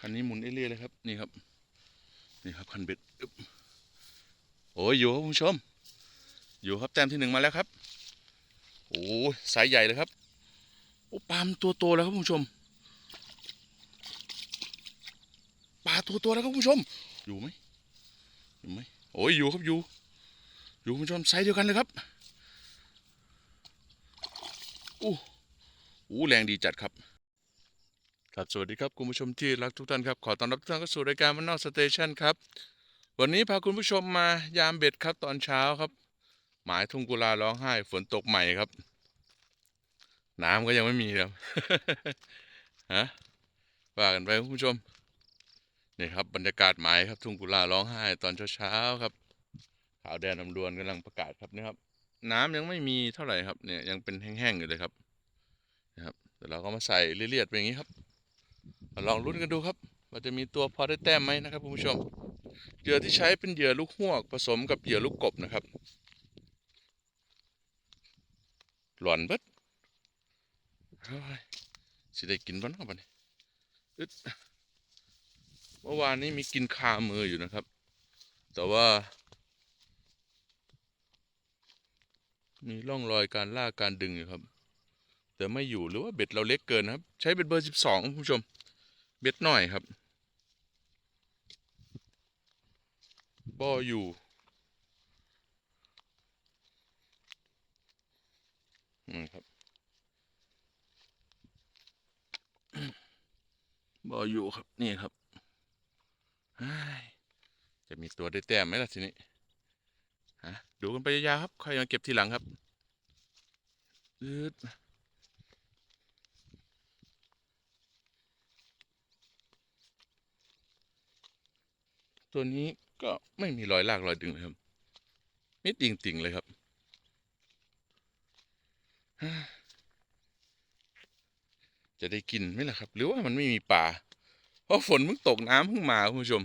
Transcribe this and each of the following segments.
คันนี้หมุนเอเลี่ยเลยครับ นี่ครับ นี่ครับคันเบ็ดอึ๊บโอ้ยอยู่ครับคุณผู้ชม อยู่ครับแต้มที่หนึ่งมาแล้วครับโอ้สายใหญ่เลยครับโอ้ปลามตัวโตแล้วครับคุณผู้ชมปลาตัวโตแล้วครับคุณผู้ชม อยู่ไหมอยู่ไหมโอ้ยอยู่ครับอยู่ อยู่คุณผู้ชมไซส์เดียวกันเลยครับอู้อู้แรงดีจัดครับ ครับสวัสดีครับคุณผู้ชมที่รักทุกท่านครับขอต้อนรับทุกท่านเข้าสู่รายการมันนอกสเตชันครับวันนี้พาคุณผู้ชมมายามเบ็ดครับตอนเช้าครับ หมายทุ่งกุลาร้องไห้ฝนตกใหม่ครับ น้ำก็ยังไม่มีครับฮะว่ากันไปคุณผู้ชมนี่ครับบรรยากาศหมายครับทุ่งกุลาร้องไห้ตอนเช้าๆครับขาวแดนลำดวนกำลังประกาศครับนี่ครับ น้ำยังไม่มีเท่าไหร่ครับเนี่ยยังเป็นแห้งๆอยู่เลยครับนะครับเดี๋ยวเราก็มาใส่เลียดๆไปอย่างนี้ครับ ลองลุ้นกันดูครับว่าจะมีตัวพอได้แต้มไหมนะครับคุณผู้ชมเหยื่อที่ใช้เป็นเหยื่อลูกหวกผสมกับเหยื่อลูกกบนะครับ หลอนเบิดสิได้กินบ้างเนาะบัดนี้อึดเมื่อวานนี้มีกินคามืออยู่นะครับ แต่ว่า มีร่องรอยการล่าการดึงอยู่ครับ แต่ไม่อยู่หรือว่าเบ็ดเราเล็กเกินนะครับ ใช้เบ็ดเบอร์สิบสองคุณผู้ชม เบ็ดหน่อยครับบ่ออยู่อืมครับบ่ออยู่ครับ นี่ครับ จะมีตัวได้แต้มไหมล่ะทีนี้ฮะดูกันไปยาวๆครับ ค่อยมาเก็บทีหลังครับอืด ตัวนี้ก็ไม่มีรอยลากรอยดึงเลยครับมิดติ่งๆเลยครับจะได้กินไหมล่ะครับ หรือว่ามันไม่มีปลาเพราะฝนเพิ่งตกน้ำเพิ่งมาคุณผู้ชม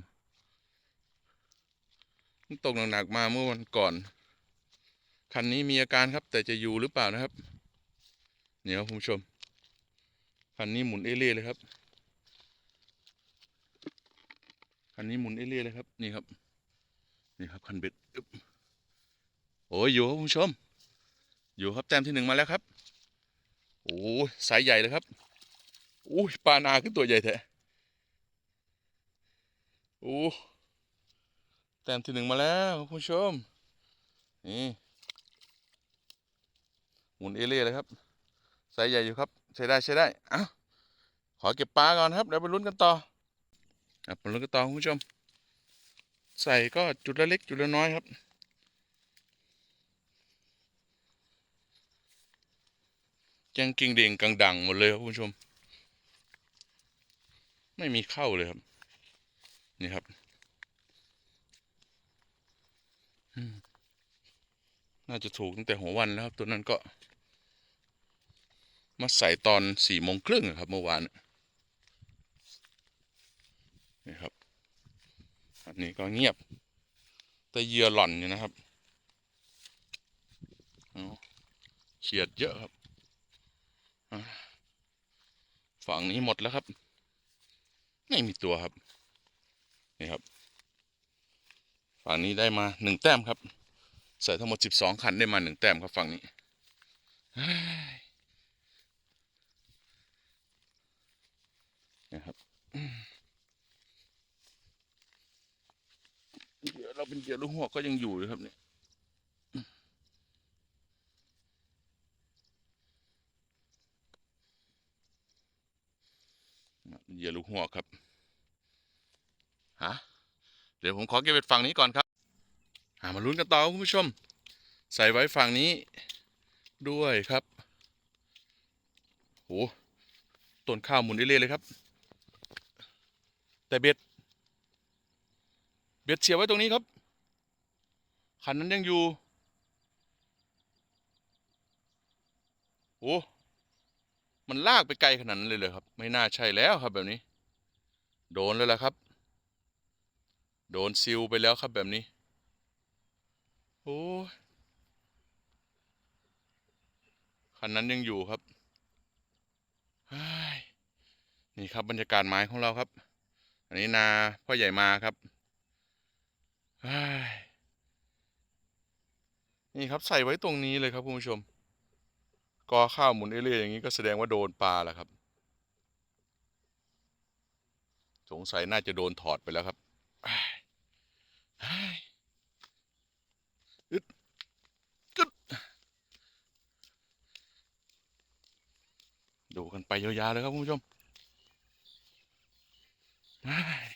เพิ่งตกหนักๆมาเมื่อวันก่อน คันนี้มีอาการครับ แต่จะอยู่หรือเปล่านะครับ เนี่ยครับคุณผู้ชม คันนี้หมุนเอเล่เลยครับ คันนี้หมุนเอเล่เลยครับ นี่ครับ นี่ครับคันเบ็ดอึ๊บโอ้ยอยู่ครับคุณผู้ชม อยู่ครับแต้มที่หนึ่งมาแล้วครับ โอ้สายใหญ่เลยครับโอ้ยปลานาขึ้นตัวใหญ่แท้โอ้แต้มที่หนึ่งมาแล้วคุณผู้ชม นี่หมุนเอเล่เลยครับสายใหญ่อยู่ครับ ใช้ได้ใช้ได้ เอ้า ขอเก็บปลาก่อนครับเดี๋ยวไปลุ้นกันต่อ ครับไปลุ้นกันต่อคุณผู้ชม ใส่ก็จุดละเล็กจุดละน้อยครับ ยังกิ่งเด่งกังดังหมดเลยครับคุณผู้ชม ไม่มีเข้าเลยครับ นี่ครับน่าจะถูกตั้งแต่หัววันแล้วครับ ตัวนั้นก็ มาใส่ตอนสี่โมงครึ่งครับเมื่อวาน นี่ครับ อันนี้ก็เงียบ แต่เหยื่อหล่อนอยู่นะครับเขียดเยอะครับ ฝั่งนี้หมดแล้วครับ ไม่มีตัวครับ นี่ครับ ฝั่งนี้ได้มาหนึ่งแต้มครับ ใส่ทั้งหมดสิบสองคันได้มาหนึ่งแต้มครับฝั่งนี้เฮ้ยนะครับ เราเป็นเหยื่อลูกหัวก็ยังอยู่ยครับเนี่ยเหยื่อลูกหัวครับฮะเดี๋ยวผมขอเก็บเบ็ดฝั่งนี้ก่อนครับามาลุ้นกันต่อคุณผู้ชม ใส่ไว้ฝั่งนี้ด้วยครับโหต้นข้าวหมุนเรื่อยๆเลยครับ แต่เบ็ด เบ็ดเสียไว้ตรงนี้ครับคันนั้นยังอยู่ โอ้มันลากไปไกลขนาดนั้นเลยเลยครับ ไม่น่าใช่แล้วครับแบบนี้ โดนแล้วล่ะครับ โดนซิลไปแล้วครับแบบนี้ โอ้ยคันนั้นยังอยู่ครับนี่ครับบรรยากาศไม้ของเราครับ อันนี้นาพ่อใหญ่มาครับ นี่ครับใส่ไว้ตรงนี้เลยครับคุณผู้ชม กอข้าวหมุนเอเล่อย่างนี้ก็แสดงว่าโดนปลาแล้วครับ สงสัยน่าจะโดนถอดไปแล้วครับอึดกึดดูกันไปยาวๆเลยครับคุณผู้ชมเฮ้ย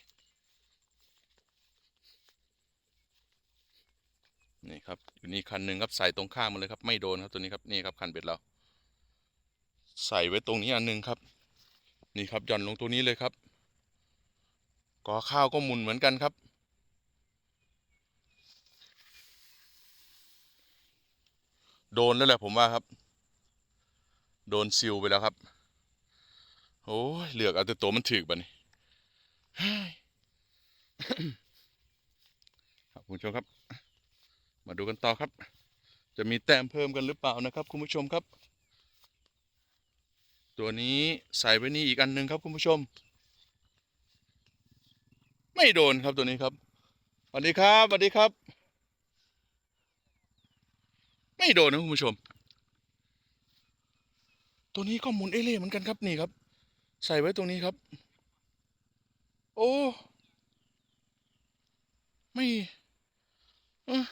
นี่ คันหนึ่งครับใส่ตรงข้ามมาเลยครับ ไม่โดนครับตัวนี้ครับนี่ครับคันเบ็ดเรา ใส่ไว้ตรงนี้อันหนึงครับ นี่ครับหย่อนลงตรงนี้เลยครับกอข้าวก็หมุนเหมือนกันครับ โดนแล้วแหละผมว่าครับ โดนซิลไปแล้วครับโอ้ยเหลือกเอาแต่ตัวมันถึกบันี้ ครับคุณผู้ชมครับ มาดูกันต่อครับ จะมีแต้มเพิ่มกันหรือเปล่านะครับ คุณผู้ชมครับ ตัวนี้ใส่ไว้นี่อีกอันหนึ่งครับคุณผู้ชม ไม่โดนครับตัวนี้ครับสวัสดีครับสวัสดีครับ ไม่โดนนะคุณผู้ชม ตัวนี้ก็หมุนเอเล่เหมือนกันครับนี่ครับ ใส่ไว้ตรงนี้ครับ โอ้ ไม่เอ้อ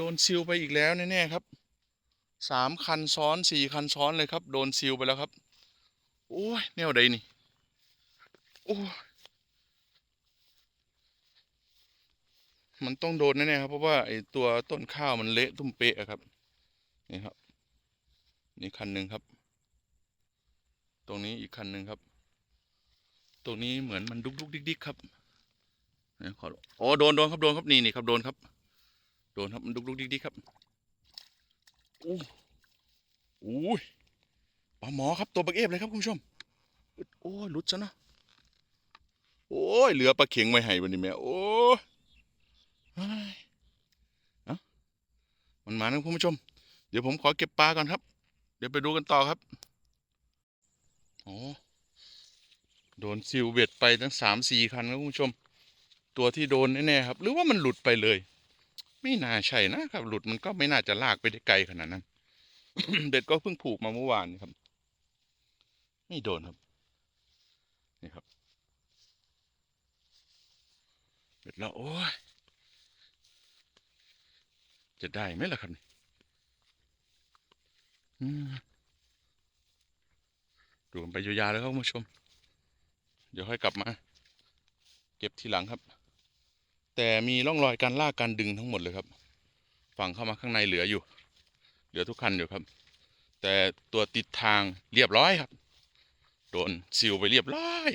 ดนซิลไปอีกแล้วแน่ๆครับสามคันซ้อนสี่คันซ้อนเลยครับ โดนซิลไปแล้วครับ โอ้ยแนวใดนี่ โอ้ยมันต้องโดนแน่ๆครับเพราะว่าไอ้ตัวต้นข้าวมันเละตุ้มเป๊ะครับนี่ครับ นี่คันหนึ่งครับ ตรงนี้อีกคันหนึ่งครับ ตรงนี้เหมือนมันดุกดุกดิกดิกครับนี่ขอโอ้โดนโดนครับโดนครับนี่นี่ครับโดนครับ โดนครับมันดุกดุกดิกดิครับอู้อู้ยปลาหมอครับตัวบักเอฟเลยครับคุณผู้ชมโอ้ยหลุดซะนะโอ้ยเหลือปลาเข็งไว้ให้วันนี้แม่โอ้ยอ้ามันมานะคุณผู้ชม เดี๋ยวผมขอเก็บปลาก่อนครับ เดี๋ยวไปดูกันต่อครับโอ้โดนซิลเบ็ดไปทั้งสามสี่คันครับคุณผู้ชม ตัวที่โดนแน่ๆครับ หรือว่ามันหลุดไปเลย ไม่น่าใช่นะครับ หลุดมันก็ไม่น่าจะลากไปได้ไกลขนาดนั้นเบ็ดก็เพิ่งผูกมาเมื่อวานครับ ไม่โดนครับ นี่ครับเบ็ดแล้วโอ้ย จะได้ไหมล่ะครับนี่ดูกันไปยาวๆแล้วครับคุณผู้ชม เดี๋ยวค่อยกลับมา เก็บทีหลังครับ แต่มีร่องรอยการลากการดึงทั้งหมดเลยครับ ฝั่งเข้ามาข้างในเหลืออยู่ เหลือทุกคันอยู่ครับ แต่ตัวติดทางเรียบร้อยครับ โดนซิลไปเรียบร้อย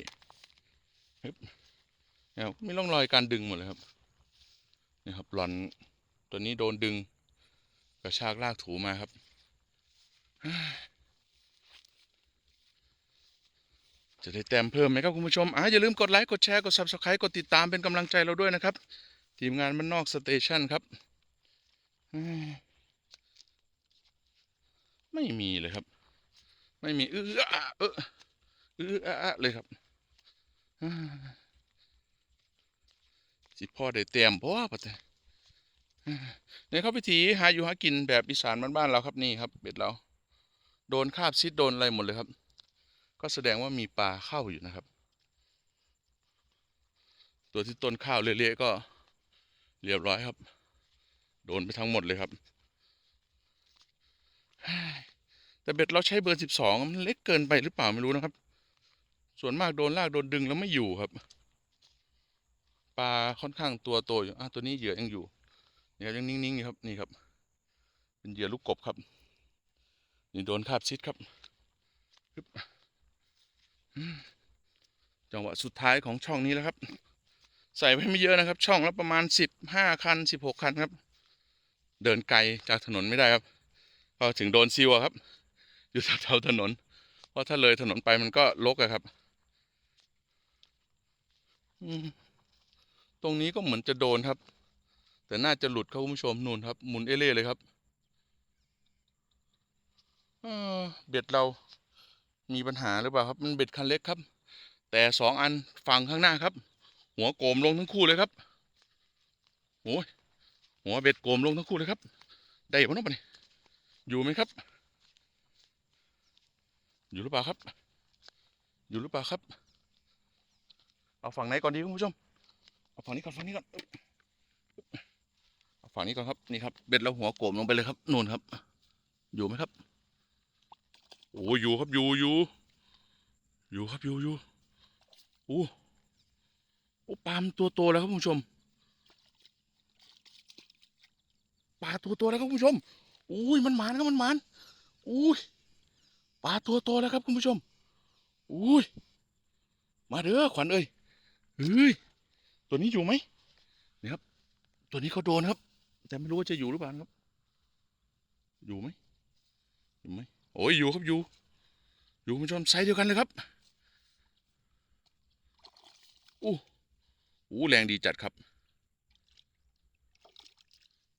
เนี่ยมีร่องรอยการดึงหมดเลยครับนี่ครับหลอนตัวนี้โดนดึงกระชากลากถูมาครับ จะได้แต้มเพิ่มไหมครับคุณผู้ชมอ่าอย่าลืมกดไลค์กดแชร์กด subscribe กดติดตามเป็นกำลังใจเราด้วยนะครับ ทีมงานมันนอกสเตชันครับไม่มีเลยครับ ไม่มีเอออเออเออออเลยครับอ่าสิพ่อได้เตรียมเพราะว่าปะแต่เนี่ยครับวิธีหาอยู่หากินแบบอีสานบ้านๆเราครับนี่ครับ เบ็ดเรา โดนคาบซิดโดนอะไรหมดเลยครับ ก็แสดงว่ามีปลาเข้าอยู่นะครับ ตัวที่ต้นข้าวเละๆก็เรียบร้อยครับ โดนไปทั้งหมดเลยครับ แต่เบ็ดเราใช้เบอร์สิบสองมันเล็กเกินไปหรือเปล่าไม่รู้นะครับ ส่วนมากโดนลากโดนดึงแล้วไม่อยู่ครับ ปลาค่อนข้างตัวโตอยู่อะตัวนี้เหยื่อยังอยู่เนี่ยยังนิ่งๆอยู่ครับนี่ครับ เป็นเหยื่อลูกกบครับ นี่โดนคาบซิดครับ จังหวะสุดท้ายของช่องนี้แล้วครับ ใส่ไว้ไม่เยอะนะครับ ช่องละประมาณสิบห้าคันสิบหกคันครับ เดินไกลจากถนนไม่ได้ครับ ก็ถึงโดนซิวครับ อยู่แถวถนน เพราะถ้าเลยถนนไปมันก็ลกอะครับตรงนี้ก็เหมือนจะโดนครับ แต่น่าจะหลุดครับคุณผู้ชมนู่นครับ หมุนเอเล่เลยครับเออเบ็ดเรา มีปัญหาหรือเปล่าครับ มันเบ็ดคันเล็กครับ แต่สองอันฝั่งข้างหน้าครับ หัวโกมลงทั้งคู่เลยครับโอ้ยหัวเบ็ดโกมลงทั้งคู่เลยครับ ได้ปะน้องปะนี่ยอยู่ไหมครับ อยู่หรือเปล่าครับ อยู่หรือเปล่าครับ เอาฝั่งไหนก่อนดีคุณผู้ชม เอาฝั่งนี้ก่อนฝั่งนี้ก่อนเอาฝั่งนี้ก่อนครับ นี่ครับ เบ็ดแล้วหัวโกมลงไปเลยครับ นู่นครับ อยู่ไหมครับ โอ้ยอยู่ครับอยู่อยู่อยู่ครับอยู่อยู่โอ้โอ้ปลามตัวโตแล้วครับคุณผู้ชมปลาตัวโตแล้วครับคุณผู้ชมอุ้ยมันหมานครับมันหมานอุ้ยปลาตัวโตแล้วครับคุณผู้ชมอุ้ยมาเด้อขวัญเอ้ยเฮ้ยตัวนี้อยู่ไหมนี่ครับ ตัวนี้เขาโดนครับ แต่ไม่รู้ว่าจะอยู่หรือเปล่าครับ อยู่ไหมอยู่ไหม โอ้ยอยู่ครับอยู่ อยู่คุณผู้ชมไซส์เดียวกันเลยครับอู้อู้แรงดีจัดครับ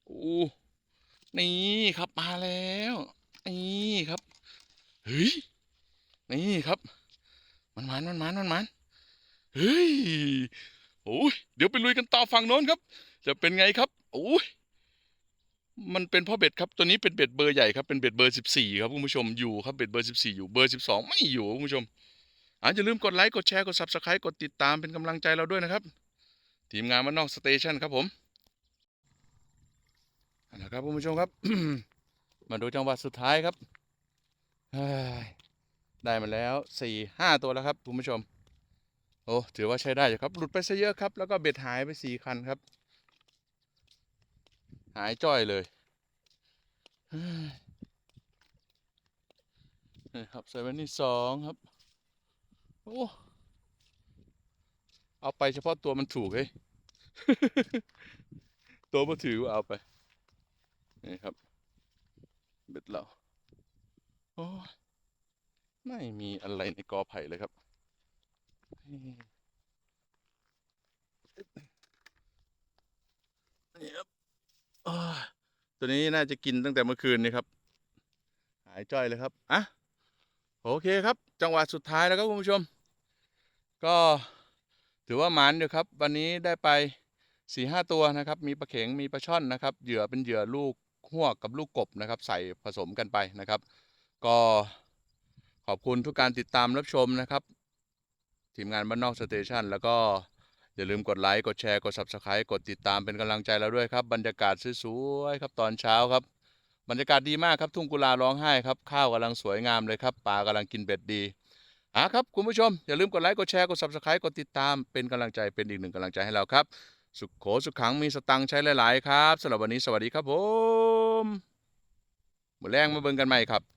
อู้นี่ครับมาแล้วนี่ครับเฮ้ยนี่ครับ มันมันมันมันมันมันเฮ้ยโอ้ยเดี๋ยวไปลุยกันต่อฝั่งโน้นครับ จะเป็นไงครับโอ้ย มันเป็นพ่อเบ็ดครับ ตัวนี้เป็นเบ็ดเบอร์ใหญ่ครับ เป็นเบ็ดเบอร์สิบสี่ครับคุณผู้ชม อยู่ครับ เบ็ดเบอร์สิบสี่อยู่ เบอร์สิบสองไม่อยู่คุณผู้ชมอาอย่าลืมกดไลค์ กดแชร์ กด subscribe กดติดตามเป็นกำลังใจเราด้วยนะครับ ทีมงานมันนอกสเตชันครับผมเอาละครับคุณผู้ชมครับ มาดูจังหวะสุดท้ายครับ ได้มาแล้วสี่ห้าตัวแล้วครับคุณผู้ชม โอ้ ถือว่าใช้ได้อยู่ครับ หลุดไปซะเยอะครับ แล้วก็เบ็ดหายไปสี่คันครับ หายจ้อยเลยนี่ครับใส่ไว้นี่สองครับ โอ้ เอาไปเฉพาะตัวมันถูกเฮ้ยตัวมันถือเอาไป นี่ครับ เบ็ดเราโอ้ไม่มีอะไรในกอไผ่เลยครับ นี่ครับ ตัวนี้น่าจะกินตั้งแต่เมื่อคืนนี่ครับ หายจ้อยเลยครับอะโอเคครับ จังหวะสุดท้ายแล้วครับคุณผู้ชม ก็ถือว่าหมานอยู่ครับ วันนี้ได้ไปสี่ห้าตัวนะครับ มีปลาเข็งมีปลาช่อนนะครับ เหยื่อเป็นเหยื่อลูกหวกกับลูกกบนะครับ ใส่ผสมกันไปนะครับ ก็ขอบคุณทุกการติดตามรับชมนะครับ ทีมงานบ้านนอกสเตชันแล้วก็ อย่าลืมกดไลค์กดแชร์กด subscribe กดติดตามเป็นกำลังใจเราด้วยครับ บรรยากาศสวยๆครับตอนเช้าครับ บรรยากาศดีมากครับทุ่งกุลาร้องไห้ครับข้าวกำลังสวยงามเลยครับปลากำลังกินเบ็ดดีอะครับคุณผู้ชม อย่าลืมกดไลค์กดแชร์กด subscribe กดติดตามเป็นกำลังใจเป็นอีกหนึ่งกำลังใจให้เราครับ สุขโขสุขขังมีสตังใช้หลาย ๆ ครับสำหรับวันนี้สวัสดีครับผมมือแรงมาเบิ่งกันใหม่ครับ